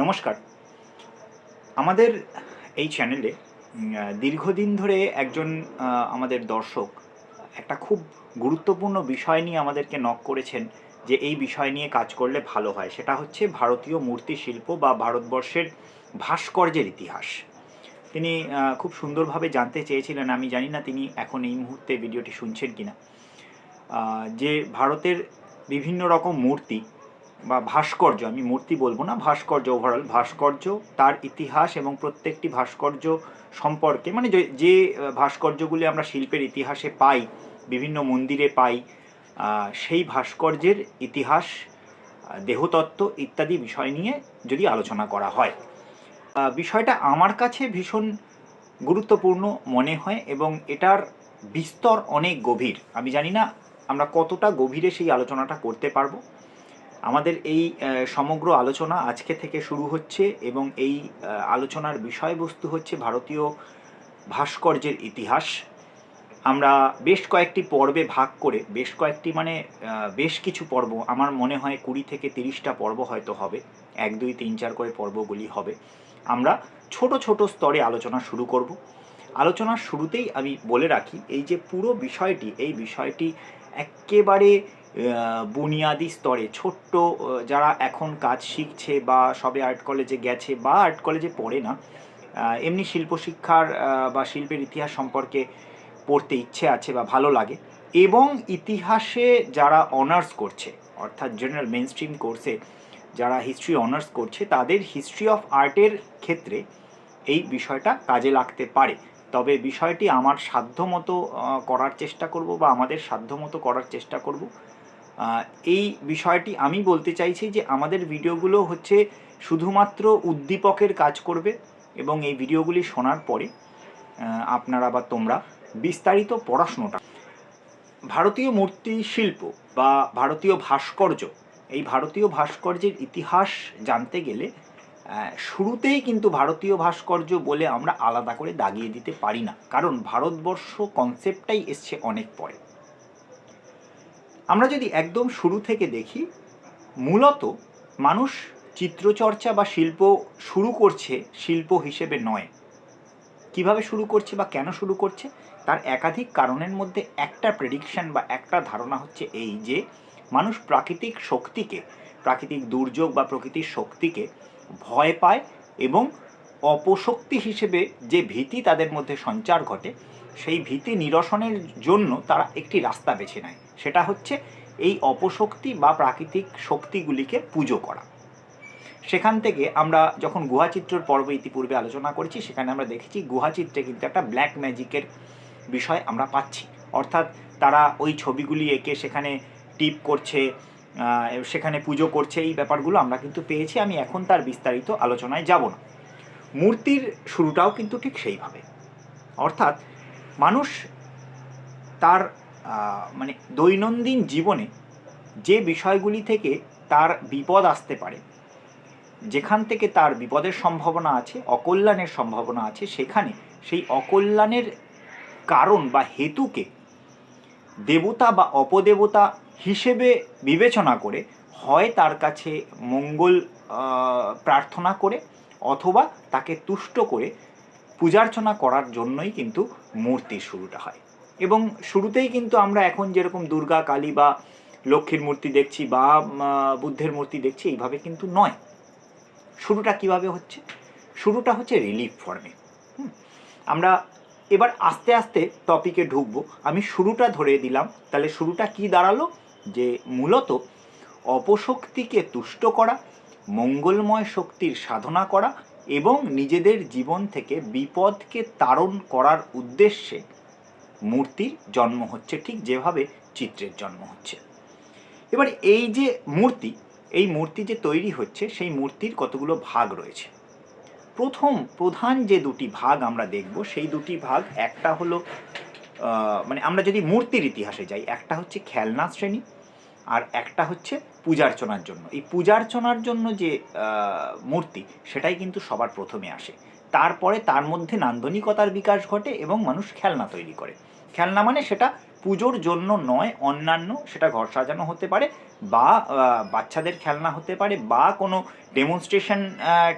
নমস্কার। আমাদের এই চ্যানেলে দীর্ঘদিন ধরে একজন আমাদের দর্শক একটা খুব গুরুত্বপূর্ণ বিষয় নিয়ে আমাদেরকে নক করেছেন যে এই বিষয় নিয়ে কাজ করলে ভালো হয়। সেটা হচ্ছে ভারতীয় মূর্তি শিল্প বা ভারতবর্ষের ভাস্কর্যের ইতিহাস। তিনি খুব সুন্দরভাবে জানতে চেয়েছিলেন, আমি জানি না তিনি এখন এই মুহূর্তে ভিডিওটি শুনছেন কিনা। যে ভারতের বিভিন্ন রকম মূর্তি বা ভাস্কর্য, আমি মূর্তি বলব না, ভাস্কর্য ওভারঅল ভাস্কর্য, তার ইতিহাস এবং প্রত্যেকটি ভাস্কর্য সম্পর্কে মানে যে ভাস্কর্যগুলি আমরা শিল্পের ইতিহাসে পাই, বিভিন্ন মন্দিরে পাই সেই ভাস্কর্যের ইতিহাস দেহতত্ত্ব ইত্যাদি বিষয় নিয়ে যদি আলোচনা করা হয়। বিষয়টা আমার কাছে ভীষণ গুরুত্বপূর্ণ মনে হয় এবং এটার বিস্তর অনেক গভীর। আমি জানি না আমরা কতটা গভীরে সেই আলোচনাটা করতে পারব। আমাদের এই সমগ্র আলোচনা আজকে থেকে শুরু হচ্ছে এবং এই আলোচনার বিষয়বস্তু হচ্ছে ভারতীয় ভাস্কর্যের ইতিহাস। আমরা বেশ কয়েকটি পর্বে ভাগ করে, বেশ কয়েকটি মানে বেশ কিছু পর্ব, আমার মনে হয় কুড়ি থেকে তিরিশটা পর্ব হয়তো হবে, এক, দুই, তিন, চার করে পর্বগুলি হবে। আমরা ছোট ছোট স্তরে আলোচনা শুরু করব। আলোচনার শুরুতেই আমি বলে রাখি, এই যে পুরো বিষয়টি, এই বিষয়টি একেবারে বুনিয়াদি স্তরে, ছোট্ট যারা এখন কাজ শিখছে বা সবে আর্ট কলেজে গেছে বা আর্ট কলেজে পড়ে না এমনি শিল্প শিক্ষার বা শিল্পের ইতিহাস সম্পর্কে পড়তে ইচ্ছে আছে বা ভালো লাগে। এবং ইতিহাসে যারা অনার্স করছে, অর্থাৎ জেনারেল মেন স্ট্রিম কোর্সে যারা হিস্ট্রি অনার্স করছে, তাদের হিস্ট্রি অফ আর্টের ক্ষেত্রে এই বিষয়টা কাজে লাগতে পারে। তবে বিষয়টি আমার সাধ্যমতো করার চেষ্টা করব বা আমাদের সাধ্যমতো করার চেষ্টা করব। এই বিষয়টি আমি বলতে চাইছি যে আমাদের ভিডিওগুলো হচ্ছে শুধুমাত্র উদ্দীপকের কাজ করবে এবং এই ভিডিওগুলি শোনার পরে আপনারা বা তোমরা বিস্তারিত পড়াশোনাটা। ভারতীয় মূর্তি শিল্প বা ভারতীয় ভাস্কর্য, এই ভারতীয় ভাস্কর্যের ইতিহাস জানতে গেলে শুরুতেই কিন্তু ভারতীয় ভাস্কর্য বলে আমরা আলাদা করে দাগিয়ে দিতে পারি না। কারণ ভারতবর্ষ কনসেপ্টটাই এসছে অনেক পরে। আমরা যদি একদম শুরু থেকে দেখি, মূলত মানুষ চিত্রচর্চা বা শিল্প শুরু করছে, শিল্প হিসেবে নয়। কীভাবে শুরু করছে বা কেন শুরু করছে? তার একাধিক কারণের মধ্যে একটা প্রেডিকশন বা একটা ধারণা হচ্ছে এই যে, মানুষ প্রাকৃতিক শক্তিকে, প্রাকৃতিক দুর্যোগ বা প্রকৃতির শক্তিকে ভয় পায় এবং অপশক্তি হিসেবে যে ভীতি তাদের মধ্যে সঞ্চার ঘটে, সেই ভীতি নিরসনের জন্য তারা একটি রাস্তা বেছে নেয়। সেটা হচ্ছে এই অপশক্তি বা প্রাকৃতিক শক্তিগুলিকে পুজো করা। সেখান থেকে আমরা যখন গুহাচিত্রর পর্ব ইতিপূর্বে আলোচনা করেছি, সেখানে আমরা দেখেছি গুহাচিত্রে কিন্তু একটা ব্ল্যাক ম্যাজিকের বিষয় আমরা পাচ্ছি। অর্থাৎ তারা ওই ছবিগুলি এঁকে সেখানে টিপ করছে সেখানে পুজো করছে, এই ব্যাপারগুলো আমরা কিন্তু পেয়েছি। আমি এখন তার বিস্তারিত আলোচনায় যাব না। মূর্তির শুরুটাও কিন্তু ঠিক সেইভাবে। অর্থাৎ মানুষ তার মানে দৈনন্দিন জীবনে যে বিষয়গুলি থেকে তার বিপদ আসতে পারে, যেখান থেকে তার বিপদের সম্ভাবনা আছে, অকল্যাণের সম্ভাবনা আছে, সেখানে সেই অকল্যাণের কারণ বা হেতুকে দেবতা বা অপদেবতা হিসেবে বিবেচনা করে হয় তার কাছে মঙ্গল প্রার্থনা করে অথবা তাকে তুষ্ট করে পূজার্চনা করার জন্যই কিন্তু মূর্তির শুরুটা হয়। এবং শুরুতেই কিন্তু আমরা এখন যেরকম দুর্গা, কালী বা লক্ষ্মীর মূর্তি দেখছি বা বুদ্ধের মূর্তি দেখছি, এইভাবে কিন্তু নয়। শুরুটা কীভাবে হচ্ছে? শুরুটা হচ্ছে রিলিফ ফর্মে আমরা এবার আস্তে আস্তে টপিকে ঢুকবো। আমি শুরুটা ধরে দিলাম। তাহলে শুরুটা কি দাঁড়াল? যে মূলত অপশক্তিকে তুষ্ট করা, মঙ্গলময় শক্তির সাধনা করা এবং নিজেদের জীবন থেকে বিপদকে তাড়ন করার উদ্দেশ্যে মূর্তির জন্ম হচ্ছে ঠিক যেভাবে চিত্রের জন্ম হচ্ছে। এবার এই যে মূর্তি, এই মূর্তি যে তৈরি হচ্ছে, সেই মূর্তির কতগুলো ভাগ রয়েছে? প্রথম, প্রধান যে দুটি ভাগ আমরা দেখব, সেই দুটি ভাগ একটা হলো মানে আমরা যদি মূর্তির ইতিহাসে যাই, একটা হচ্ছে খেলনা শ্রেণি আর একটা হচ্ছে পূজার্চনার জন্য। এই পূজার্চনার জন্য যে মূর্তি, সেটাই কিন্তু সবার প্রথমে আসে। তারপরে তার মধ্যে নান্দনিকতার বিকাশ ঘটে এবং মানুষ খেলনা তৈরি করে। খেলনা মানে সেটা পুজোর জন্য নয়, অন্যান্য সেটা ঘর সাজানো হতে পারে বা বাচ্চাদের খেলনা হতে পারে বা কোনো ডেমনস্ট্রেশন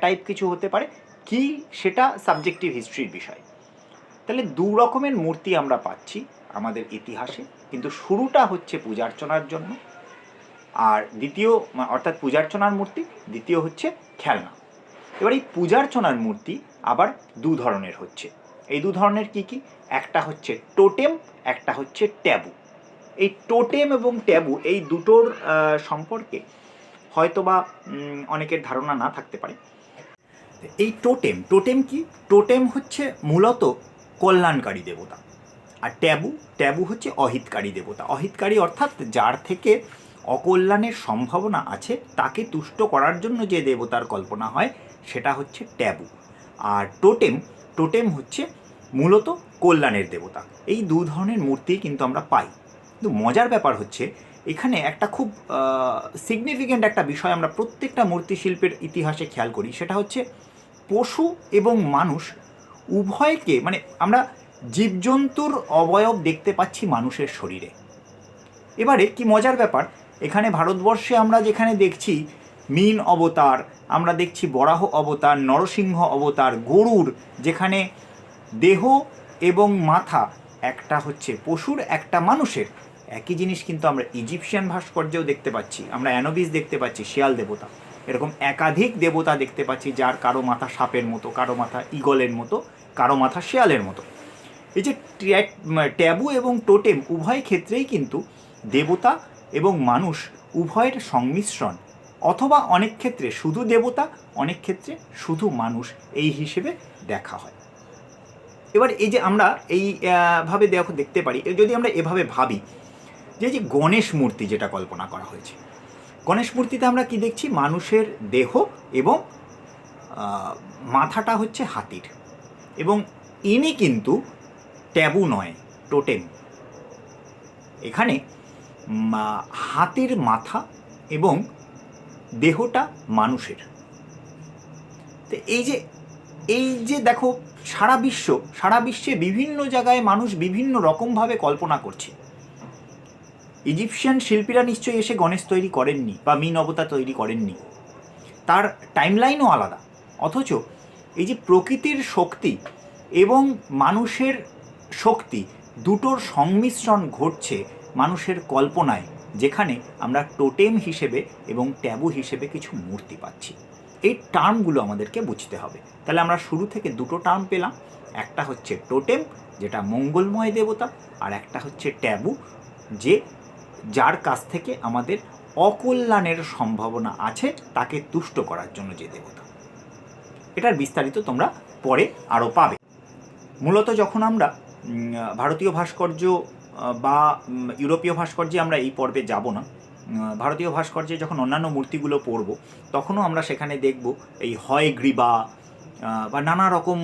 টাইপ কিছু হতে পারে। কি সেটা সাবজেক্টিভ হিস্ট্রির বিষয়। তাহলে দু রকমের মূর্তি আমরা পাচ্ছি আমাদের ইতিহাসে, কিন্তু শুরুটা হচ্ছে পূজার্চনার জন্য। আর দ্বিতীয়, অর্থাৎ পূজার্চনার মূর্তি, দ্বিতীয় হচ্ছে খেলনা। এবার এই পূজার্চনার মূর্তি আবার দু ধরনের হচ্ছে। এই দু ধরনের কি কি? একটা হচ্ছে টোটেম, একটা হচ্ছে ট্যাবু। এই টোটেম এবং ট্যাবু এই দুটোর সম্পর্কে হয়তোবা অনেকের ধারণা না থাকতে পারে। এই টোটেম টোটেম কি? টোটেম হচ্ছে মূলত কল্যাণকারী দেবতা। আর ট্যাবু ট্যাবু হচ্ছে অহিতকারী দেবতা। অহিতকারী অর্থাৎ যার থেকে অকল্যাণের সম্ভাবনা আছে, তাকে তুষ্ট করার জন্য যে দেবতার কল্পনা হয়, সেটা হচ্ছে ট্যাবু। আর টোটেম টোটেম হচ্ছে মূলত কল্যাণের দেবতা। এই দু ধরনের মূর্তি কিন্তু আমরা পাই। কিন্তু মজার ব্যাপার হচ্ছে, এখানে একটা খুব সিগনিফিক্যান্ট একটা বিষয় আমরা প্রত্যেকটা মূর্তি শিল্পের ইতিহাসে খেয়াল করি। সেটা হচ্ছে পশু এবং মানুষ উভয়কে মানে আমরা জীবজন্তুর অবয়ব দেখতে পাচ্ছি মানুষের শরীরে। এবারে কি মজার ব্যাপার, এখানে ভারতবর্ষে আমরা যেখানে দেখছি মিন অবতার, আমরা দেখছি বরাহ অবতার, নরসিংহ অবতার, গরুর, যেখানে দেহ এবং মাথা, একটা হচ্ছে পশুর, একটা মানুষের। একই জিনিস কিন্তু আমরা ইজিপশিয়ান ভাস্কর্যেও দেখতে পাচ্ছি, আমরা অ্যানোবিস দেখতে পাচ্ছি, শিয়াল দেবতা। এরকম একাধিক দেবতা দেখতে পাচ্ছি, যার কারও মাথা সাপের মতো, কারও মাথা ইগলের মতো, কারও মাথা শিয়ালের মতো। এই যে ট্যাবু এবং টোটেম উভয় ক্ষেত্রেই কিন্তু দেবতা এবং মানুষ উভয়ের সংমিশ্রণ। অথবা অনেক ক্ষেত্রে শুধু দেবতা, অনেক ক্ষেত্রে শুধু মানুষ এই হিসেবে দেখা হয়। এবার এই যে আমরা এই ভাবে দেখো, দেখতে পারি যদি আমরা এভাবে ভাবি, যে যে গণেশ মূর্তি যেটা কল্পনা করা হয়েছে, গণেশ মূর্তিতে আমরা কি দেখছি? মানুষের দেহ এবং মাথাটা হচ্ছে হাতির। এবং ইনি কিন্তু ট্যাবু নয়, টোটেম। এখানে হাতির মাথা এবং দেহটা মানুষের। তো এই যে এই যে দেখো, সারা বিশ্ব, সারা বিশ্বে বিভিন্ন জায়গায় মানুষ বিভিন্ন রকমভাবে কল্পনা করছে। ইজিপশিয়ান শিল্পীরা নিশ্চয়ই এসে গণেশ তৈরি করেননি বা মিন অবতার তৈরি করেননি। তার টাইমলাইনও আলাদা। অথচ এই যে প্রকৃতির শক্তি এবং মানুষের শক্তি দুটোর সংমিশ্রণ ঘটছে মানুষের কল্পনায়। যেখানে আমরা টোটেম হিসেবে এবং ট্যাবু হিসেবে কিছু মূর্তি পাচ্ছি। এই টার্মগুলো আমাদেরকে বুঝতে হবে। তাহলে আমরা শুরু থেকে দুটো টার্ম পেলাম। একটা হচ্ছে টোটেম, যেটা মঙ্গলময় দেবতা, আর একটা হচ্ছে ট্যাবু, যে যার কাছ থেকে আমাদের অকল্যাণের সম্ভাবনা আছে, তাকে তুষ্ট করার জন্য যে দেবতা। এটার বিস্তারিত তোমরা পরে আরও পাবে। মূলত যখন আমরা ভারতীয় ভাস্কর্য বা ইউরোপীয় ভাস্কর্যে আমরা এই পর্বে যাব না। ভারতীয় ভাস্কর্যে যখন অন্যান্য মূর্তিগুলো পড়ব, তখনও আমরা সেখানে দেখব এই হয় গ্রীবা বা নানা রকম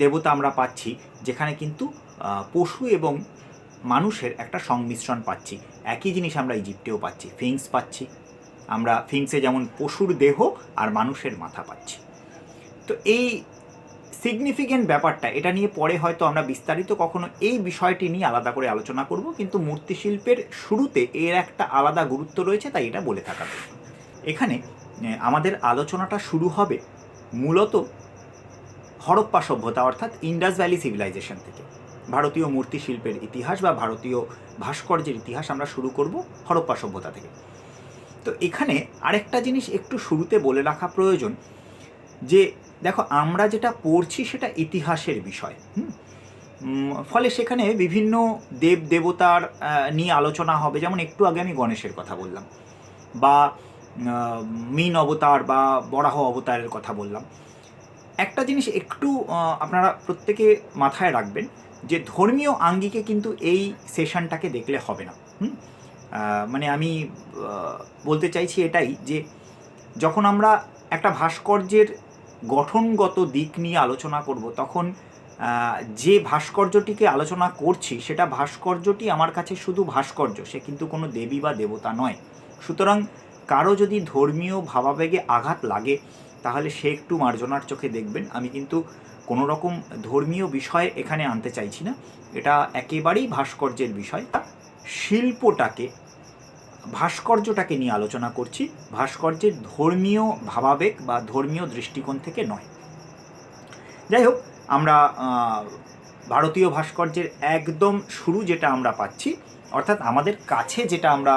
দেবতা আমরা পাচ্ছি, যেখানে কিন্তু পশু এবং মানুষের একটা সংমিশ্রণ পাচ্ছি। একই জিনিস আমরা ইজিপ্টেও পাচ্ছি, ফিংস পাচ্ছি। আমরা ফিংসে যেমন পশুর দেহ আর মানুষের মাথা পাচ্ছি। তো এই সিগনিফিকেন্ট ব্যাপারটা, এটা নিয়ে পরে হয়তো আমরা বিস্তারিত কখনো এই বিষয়টি নিয়ে আলাদা করে আলোচনা করব, কিন্তু মূর্তিশিল্পের শুরুতে এর একটা আলাদা গুরুত্ব রয়েছে, তাই এটা বলে থাকা এখানে আমাদের আলোচনাটা শুরু হবে মূলত হরপ্পা সভ্যতা, অর্থাৎ ইন্ডাস ভ্যালি সিভিলাইজেশন থেকে। ভারতীয় মূর্তিশিল্পের ইতিহাস বা ভারতীয় ভাস্কর্যের ইতিহাস আমরা শুরু করব হরপ্পা সভ্যতা থেকে। তো এখানে আরেকটা জিনিস একটু শুরুতে বলে রাখা প্রয়োজন, যে দেখো, আমরা যেটা পড়ছি সেটা ইতিহাসের বিষয়, হুম? ফলে সেখানে বিভিন্ন দেব দেবতার নিয়ে আলোচনা হবে যেমন একটু আগে আমি গণেশের কথা বললাম, বা মিন অবতার বা বরাহ অবতারের কথা বললাম একটা জিনিস একটু আপনারা প্রত্যেকে মাথায় রাখবেন যে ধর্মীয় আঙ্গিকে কিন্তু এই সেশনটাকে দেখলে হবে না? মানে আমি বলতে চাইছি এটাই যে যখন আমরা একটা ভাস্কর্যের গঠনগত দিক নিয়ে আলোচনা করব, তখন যে ভাস্কর্যটিকে আলোচনা করছি, সেটা ভাস্কর্যটি আমার কাছে শুধু ভাস্কর্য, সে কিন্তু কোনো দেবী বা দেবতা নয়। সুতরাং কারও যদি ধর্মীয় ভাবাবেগে আঘাত লাগে, তাহলে সে একটু মার্জনার চোখে দেখবেন। আমি কিন্তু কোনো রকম ধর্মীয় বিষয় এখানে আনতে চাইছি না। এটা একেবারেই ভাস্কর্যের বিষয়। শিল্পটাকে ভাস্কর্যটাকে নিয়ে আলোচনা করছি। ভাস্কর্যের ধর্মীয় ভাবাবেগ বা ধর্মীয় দৃষ্টিকোণ থেকে নয়। যাই হোক, আমরা ভারতীয় ভাস্কর্যের একদম শুরু যেটা আমরা পাচ্ছি, অর্থাৎ আমাদের কাছে যেটা আমরা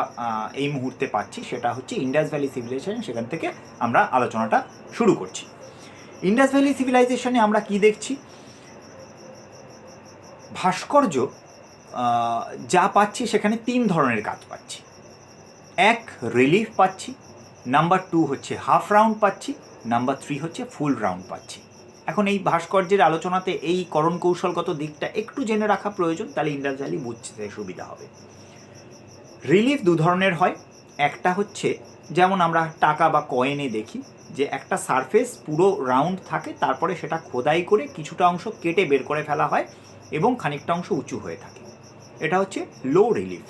এই মুহূর্তে পাচ্ছি, সেটা হচ্ছে ইন্ডাস ভ্যালি সিভিলাইজেশন, সেখান থেকে আমরা আলোচনাটা শুরু করছি। ইন্ডাস ভ্যালি সিভিলাইজেশনে আমরা কি দেখছি? ভাস্কর্য যা পাচ্ছি সেখানে তিন ধরনের কাজ পাচ্ছি। এক রিলিফ পাচ্ছি নাম্বার টু হচ্ছে হাফ রাউন্ড পাচ্ছি নাম্বার থ্রি হচ্ছে ফুল রাউন্ড পাচ্ছি। এখন এই ভাস্কর্যের আলোচনাতে এই করণ কৌশলগত দিকটা একটু জেনে রাখা প্রয়োজন, তাহলে ভ্যালি বুঝতে সুবিধা হবে। রিলিফ দু ধরনের হয়, একটা হচ্ছে যেমন আমরা টাকা বা কয়েনে দেখি, যে একটা সারফেস পুরো রাউন্ড থাকে, তারপরে সেটা খোদাই করে কিছুটা অংশ কেটে বের করে ফেলা হয় এবং খানিকটা অংশ উঁচু হয়ে থাকে। এটা হচ্ছে লো রিলিফ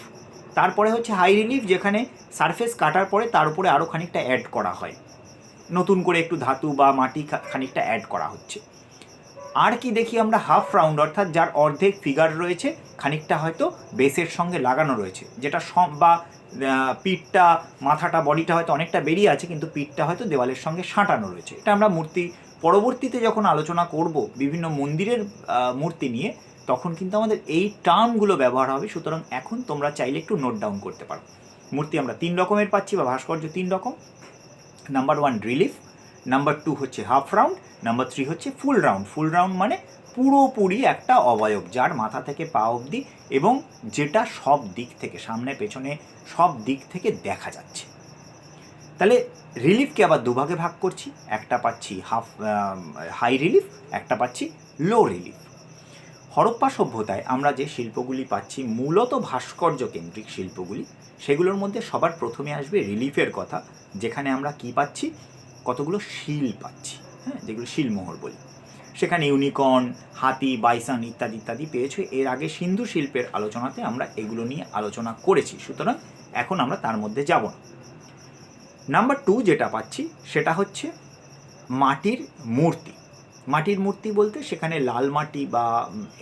তারপরে হচ্ছে হাই রিলিফ যেখানে সারফেস কাটার পরে তার উপরে আরও খানিকটা অ্যাড করা হয়। নতুন করে একটু ধাতু বা মাটি খানিকটা অ্যাড করা হচ্ছে। আর কি দেখি আমরা হাফ রাউন্ড অর্থাৎ যার অর্ধেক ফিগার রয়েছে, খানিকটা হয়তো বেসের সঙ্গে লাগানো রয়েছে, যেটা সম বা পিঠটা, মাথাটা, বডিটা হয়তো অনেকটা বেরিয়ে আছে, কিন্তু পিঠটা হয়তো দেওয়ালের সঙ্গে সাঁটানো রয়েছে। এটা আমরা মূর্তি পরবর্তীতে যখন আলোচনা করব বিভিন্ন মন্দিরের মূর্তি নিয়ে তখন কিন্তু আমাদের এই টার্মগুলো ব্যবহার হবে, সুতরাং এখন তোমরা চাইলে একটু নোট ডাউন করতে পারো। মূর্তি আমরা তিন রকমের পাচ্ছি বা ভাস্কর্য তিন রকম। Number one relief number two হচ্ছে হাফ রাউন্ড নাম্বার থ্রি হচ্ছে ফুল রাউন্ড ফুল রাউন্ড মানে পুরোপুরি একটা অবয়ব, যার মাথা থেকে পা অবধি এবং যেটা সব দিক থেকে, সামনে, পেছনে, সব দিক থেকে দেখা যাচ্ছে। তাহলে রিলিফকে আবার দুভাগে ভাগ করছি। একটা পাচ্ছি হাফ হাই রিলিফ একটা পাচ্ছি লো রিলিফ হরপ্পা সভ্যতায় আমরা যে শিল্পগুলি পাচ্ছি, মূলত ভাস্কর্য কেন্দ্রিক শিল্পগুলি, সেগুলোর মধ্যে সবার প্রথমে আসবে রিলিফের কথা, যেখানে আমরা কি পাচ্ছি? কতগুলো শিল পাচ্ছি হ্যাঁ? যেগুলো শিলমোহর বলি। সেখানে ইউনিকর্ন, হাতি, বাইসান ইত্যাদি ইত্যাদি পেয়েছে। এর আগে সিন্ধু শিল্পের আলোচনাতে আমরা এগুলো নিয়ে আলোচনা করেছি, সুতরাং এখন আমরা তার মধ্যে যাব না। নাম্বার টু যেটা পাচ্ছি, সেটা হচ্ছে মাটির মূর্তি। মাটির মূর্তি বলতে সেখানে লাল মাটি বা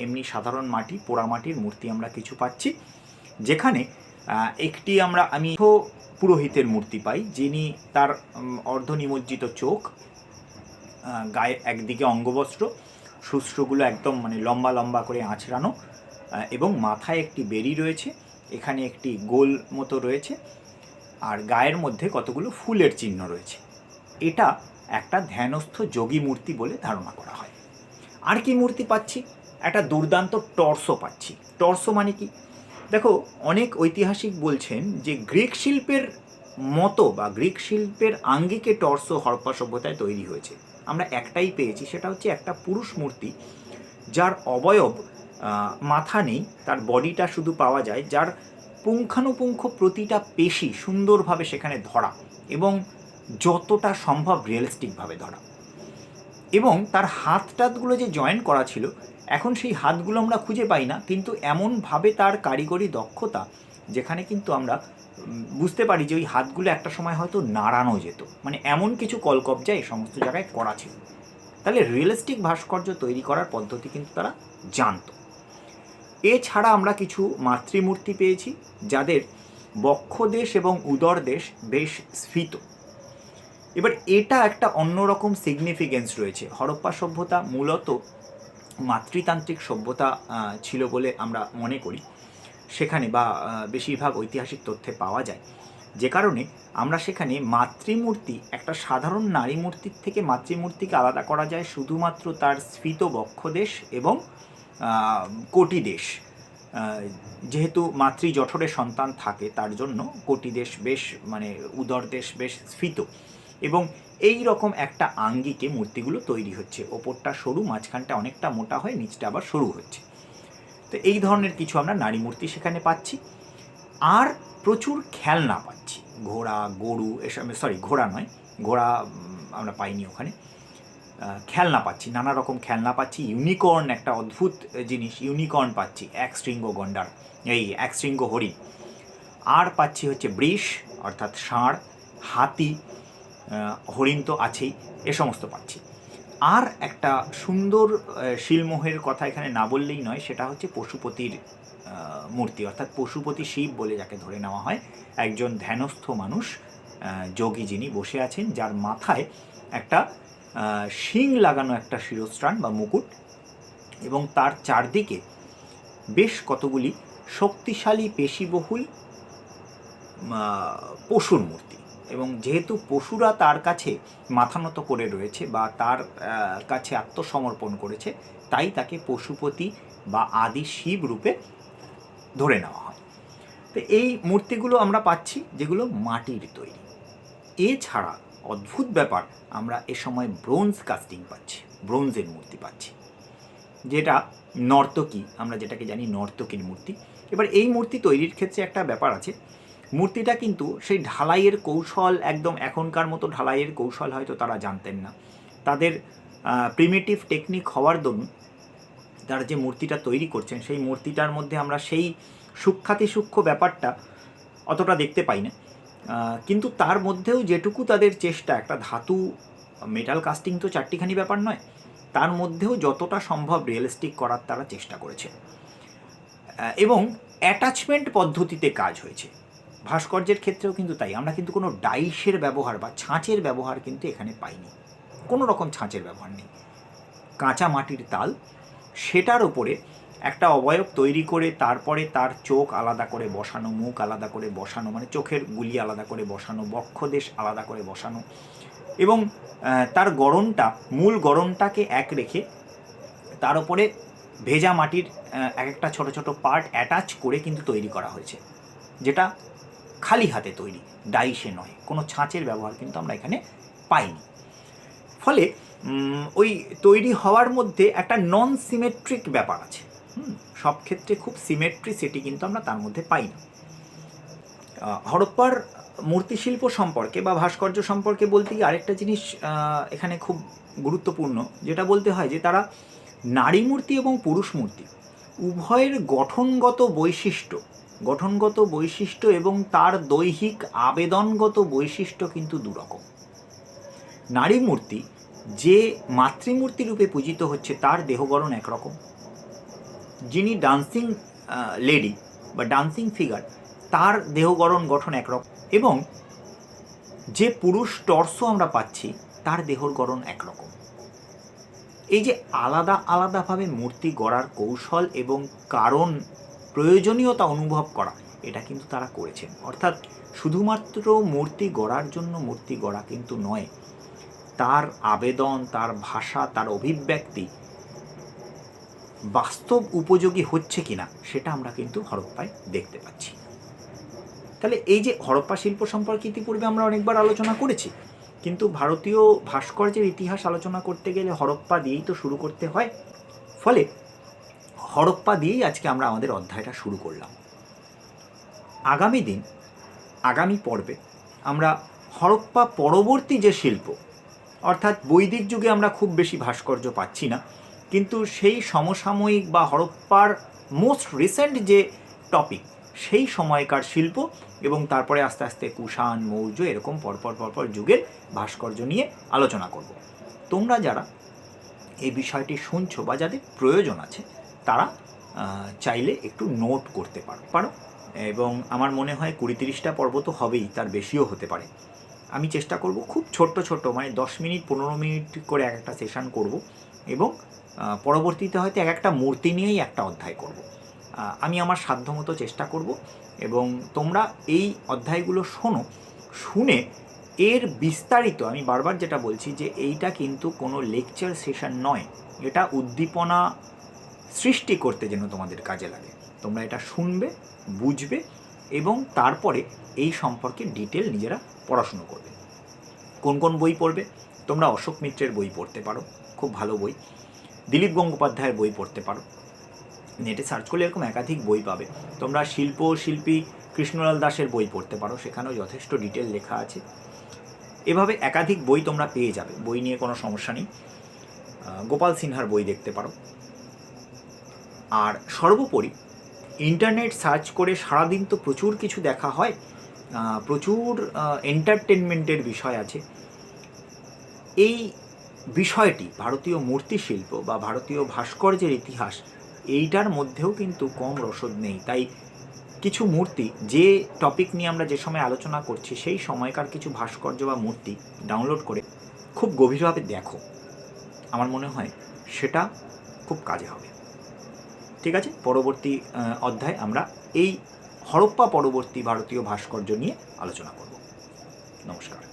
এমনি সাধারণ মাটি, পোড়া মাটির মূর্তি আমরা কিছু পাচ্ছি। যেখানে একটি আমরা, আমি পুরোহিতের মূর্তি পাই, যিনি তার অর্ধনিমজ্জিত চোখ গায়ে একদিকে অঙ্গবস্ত্র শুশ্রুগুলো একদম মানে লম্বা লম্বা করে আঁচড়ানো এবং মাথায় একটি বেরি রয়েছে, এখানে একটি গোল মতো রয়েছে, আর গায়ের মধ্যে কতগুলো ফুলের চিহ্ন রয়েছে। এটা একটা ধ্যানস্থ যোগী মূর্তি বলে ধারণা করা হয়। আর কি মূর্তি পাচ্ছি? একটা দুর্দান্ত টর্সো পাচ্ছি। টর্সো মানে কি? দেখো, অনেক ঐতিহাসিক বলছেন যে গ্রিক শিল্পের মতো বা গ্রিক শিল্পের আঙ্গিকে টর্সো হরপ্পা সভ্যতায় তৈরি হয়েছে। আমরা একটাই পেয়েছি, সেটা হচ্ছে একটা পুরুষ মূর্তি, যার অবয়ব মাথা নেই, তার বডিটা শুধু পাওয়া যায়, যার পুঙ্খানুপুঙ্খ প্রতিটা পেশি সুন্দরভাবে সেখানে ধরা এবং যতটা সম্ভব রিয়েলিস্টিকভাবে ধরা। এবং তার হাত টাতগুলো যে জয়েন করা ছিল, এখন সেই হাতগুলো আমরা খুঁজে পাই না, কিন্তু এমনভাবে তার কারিগরি দক্ষতা, যেখানে কিন্তু আমরা বুঝতে পারি যে ওই হাতগুলো একটা সময় হয়তো নাড়ানো যেত। মানে এমন কিছু কলকবজা এই সমস্ত জায়গায় করা ছিল। তাহলে রিয়েলিস্টিক ভাস্কর্য তৈরি করার পদ্ধতি কিন্তু তারা জানতো। এছাড়া আমরা কিছু মাতৃমূর্তি পেয়েছি, যাদের বক্ষদেশ এবং উদর দেশ বেশ স্ফীত। এবার এটা একটা অন্যরকম সিগনিফিকেন্স রয়েছে। হরপ্পা সভ্যতা মূলত মাতৃতান্ত্রিক সভ্যতা ছিল বলে আমরা মনে করি। সেখানে বা বেশিরভাগ ঐতিহাসিক তথ্যে পাওয়া যায়। যে কারণে আমরা সেখানে মাতৃমূর্তি, একটা সাধারণ নারী মূর্তির থেকে মাতৃমূর্তিকে আলাদা করা যায় শুধুমাত্র তার স্ফীত বক্ষদেশ এবং কোটি দেশ যেহেতু মাতৃ জঠরে সন্তান থাকে, তার জন্য কোটি দেশ বেশ মানে উদর দেশ বেশ স্ফীত। এবং এই রকম একটা আঙ্গিকে মূর্তিগুলো তৈরি হচ্ছে। ওপরটা সরু, মাঝখানটা অনেকটা মোটা হয়ে নিচটা আবার সরু হচ্ছে। তো এই ধরনের কিছু আমরা নারী মূর্তি সেখানে পাচ্ছি। আর প্রচুর খেলনা পাচ্ছি। ঘোড়া, গরু, এসব সরি ঘোড়া নয়, ঘোড়া আমরা পাইনি ওখানে। খেলনা পাচ্ছি, নানা রকম খেলনা পাচ্ছি। ইউনিকর্ন একটা অদ্ভুত জিনিস, ইউনিকর্ন পাচ্ছি, এক শৃঙ্গ গন্ডার, এই এক শৃঙ্গ হরিণ আর পাচ্ছি হচ্ছে বৃষ অর্থাৎ ষাঁড়, হাতি হরিণ তো আছেই, এ সমস্ত পাচ্ছি। আর একটা সুন্দর শিলমোহের কথা এখানে না বললেই নয়, সেটা হচ্ছে পশুপতির মূর্তি। অর্থাৎ পশুপতি শিব বলে যাকে ধরে নেওয়া হয়, একজন ধ্যানস্থ মানুষ যোগী যিনি বসে আছেন, যার মাথায় একটা শিং লাগানো একটা শিরস্ত্রাণ বা মুকুট এবং তার চারদিকে বেশ কতগুলি শক্তিশালী পেশিবহুল পশুর মূর্তি। এবং যেহেতু পশুরা তার কাছে মাথা নত করে রয়েছে বা তার কাছে আত্মসমর্পণ করেছে, তাই তাকে পশুপতি বা আদি শিব রূপে ধরে নেওয়া হয়। তো এই মূর্তিগুলো আমরা পাচ্ছি যেগুলো মাটির তৈরি। এছাড়া অদ্ভুত ব্যাপার, আমরা এ সময় ব্রোঞ্জ কাস্টিং পাচ্ছি, ব্রোঞ্জের মূর্তি পাচ্ছি, যেটা নর্তকী, আমরা যেটাকে জানি নর্তকীর মূর্তি। এবার এই মূর্তি তৈরির ক্ষেত্রে একটা ব্যাপার আছে মূর্তিটা কিন্তু সেই ঢালাইয়ের কৌশল, একদম এখনকার মতো ঢালাইয়ের কৌশল হয়তো তারা জানতেন না। তাদের প্রিমিটিভ টেকনিক হওয়ার দরুন তারা যে মূর্তিটা তৈরি করছেন, সেই মূর্তিটার মধ্যে আমরা সেই সূক্ষাতি সূক্ষ্ম ব্যাপারটা অতটা দেখতে পাই না। কিন্তু তার মধ্যেও যেটুকু তাদের চেষ্টা, একটা ধাতু মেটাল কাস্টিং তো চারটিখানি ব্যাপার নয়, তার মধ্যেও যতটা সম্ভব রিয়েলিস্টিক করার তারা চেষ্টা করেছে। এবং অ্যাটাচমেন্ট পদ্ধতিতে কাজ হয়েছে। ভাস্কর্যের ক্ষেত্রেও কিন্তু তাই। আমরা কিন্তু কোনো ডাইসের ব্যবহার বা ছাঁচের ব্যবহার কিন্তু এখানে পাইনি। কোনো রকম ছাঁচের ব্যবহার নেই। কাঁচা মাটির তাল, সেটার ওপরে একটা অবয়ব তৈরি করে তারপরে তার চোখ আলাদা করে বসানো, মুখ আলাদা করে বসানো মানে চোখের গুলি আলাদা করে বসানো, বক্ষদেশ আলাদা করে বসানো এবং তার গড়নটা, মূল গড়নটাকে এক রেখে তার উপরে ভেজা মাটির এক একটা ছোট ছোট পার্ট অ্যাটাচ করে কিন্তু তৈরি করা হয়েছে। যেটা খালি হাতে তৈরি, ডাইসে নয়, কোনো ছাঁচের ব্যবহার কিন্তু আমরা এখানে পাইনি। ফলে ওই তৈরি হওয়ার মধ্যে একটা নন সিমেট্রিক ব্যাপার আছে। সব ক্ষেত্রে খুব সিমেট্রিসিটি কিন্তু আমরা তার মধ্যে পাই না হরপ্পার মূর্তিশিল্প সম্পর্কে বা ভাস্কর্য সম্পর্কে বলতে গিয়ে আরেকটা জিনিস এখানে খুব গুরুত্বপূর্ণ, যেটা বলতে হয় যে তারা নারী মূর্তি এবং পুরুষ মূর্তি উভয়ের গঠনগত বৈশিষ্ট্য গঠনগত বৈশিষ্ট্য এবং তার দৈহিক আবেদনগত বৈশিষ্ট্য কিন্তু দুরকম। নারী মূর্তি যে মাতৃমূর্তি রূপে পূজিত হচ্ছে তার দেহগঠন একরকম। যিনি ডান্সিং লেডি বা ডান্সিং ফিগার তার দেহগঠন গঠন একরকম এবং যে পুরুষ টর্সো আমরা পাচ্ছি, তার দেহর গঠন একরকম। এই যে আলাদা আলাদাভাবে মূর্তি গড়ার কৌশল এবং কারণ প্রয়োজনীয়তা অনুভব করা, এটা কিন্তু তারা করেছেন। অর্থাৎ শুধুমাত্র মূর্তি গড়ার জন্য মূর্তি গড়া কিন্তু নয়, তার আবেদন, তার ভাষা, তার অভিব্যক্তি বাস্তব উপযোগী হচ্ছে কিনা, সেটা আমরা কিন্তু হরপ্পায় দেখতে পাচ্ছি। তাহলে এই যে হরপ্পা শিল্প সম্পর্কে ইতিপূর্বে আমরা অনেকবার আলোচনা করেছি, কিন্তু ভারতীয় ভাস্কর্যের ইতিহাস আলোচনা করতে গেলে হরপ্পা দিয়েই তো শুরু করতে হয়। ফলে হরপ্পা দিয়েই আজকে আমরা আমাদের অধ্যায়টা শুরু করলাম। আগামী দিন, আগামী পর্বে আমরা হরপ্পা পরবর্তী যে শিল্প, অর্থাৎ বৈদিক যুগে আমরা খুব বেশি ভাস্কর্য পাচ্ছি না, কিন্তু সেই সমসাময়িক বা হরপ্পার মোস্ট রিসেন্ট যে টপিক সেই সময়কার শিল্প এবং তারপরে আস্তে আস্তে কুষাণ, মৌর্য এরকম পরপর পরপর যুগের ভাস্কর্য নিয়ে আলোচনা করব। তোমরা যারা এই বিষয়টি শুনছো বা যাদের প্রয়োজন আছে তারা চাইলে একটু নোট করতে পারো পারো। এবং আমার মনে হয় কুড়ি তিরিশটা পর্ব তো হবেই, তার বেশিও হতে পারে। আমি চেষ্টা করব খুব ছোট্ট ছোট্ট মানে দশ মিনিট, পনেরো মিনিট করে এক একটা সেশন করব এবং পরবর্তীতে হয়তো এক একটা মূর্তি নিয়েই একটা অধ্যায় করব। আমি আমার সাধ্যমতো চেষ্টা করব এবং তোমরা এই অধ্যায়গুলো শোনো, শুনে এর বিস্তারিত, আমি বারবার যেটা বলছি যে এইটা কিন্তু কোনো লেকচার সেশন নয়। এটা উদ্দীপনা সৃষ্টি করতে যেন তোমাদের কাজে লাগে। তোমরা এটা শুনবে, বুঝবে এবং তারপরে এই সম্পর্কে ডিটেল নিজেরা পড়াশুনো করবে। কোন কোন বই পড়বে? তোমরা অশোক মিত্রের বই পড়তে পারো, খুব ভালো বই। দিলীপ গঙ্গোপাধ্যায়ের বই পড়তে পারো। নেটে সার্চ করলে এরকম একাধিক বই পাবে। তোমরা শিল্প শিল্পী কৃষ্ণলাল দাসের বই পড়তে পারো, সেখানেও যথেষ্ট ডিটেল লেখা আছে। এভাবে একাধিক বই তোমরা পেয়ে যাবে। বই নিয়ে কোনো সমস্যা নেই। গোপাল সিনহার বই দেখতে পারো। আর সর্বোপরি ইন্টারনেট সার্চ করে সারাদিন তো প্রচুর কিছু দেখা হয় প্রচুর এন্টারটেনমেন্টের বিষয় আছে। এই বিষয়টি ভারতীয় মূর্তিশিল্প বা ভারতীয় ভাস্কর্যের ইতিহাস, এইটার মধ্যেও কিন্তু কম রসদ নেই। তাই কিছু মূর্তি, যে টপিক নিয়ে আমরা যে সময় আলোচনা করছি, সেই সময়কার কিছু ভাস্কর্য বা মূর্তি ডাউনলোড করে খুব গভীরভাবে দেখো। আমার মনে হয় সেটা খুব কাজে হবে। ঠিক আছে? পরবর্তী অধ্যায় আমরা এই হরপ্পা পরবর্তী ভারতীয় ভাস্কর্য নিয়ে আলোচনা করব। নমস্কার।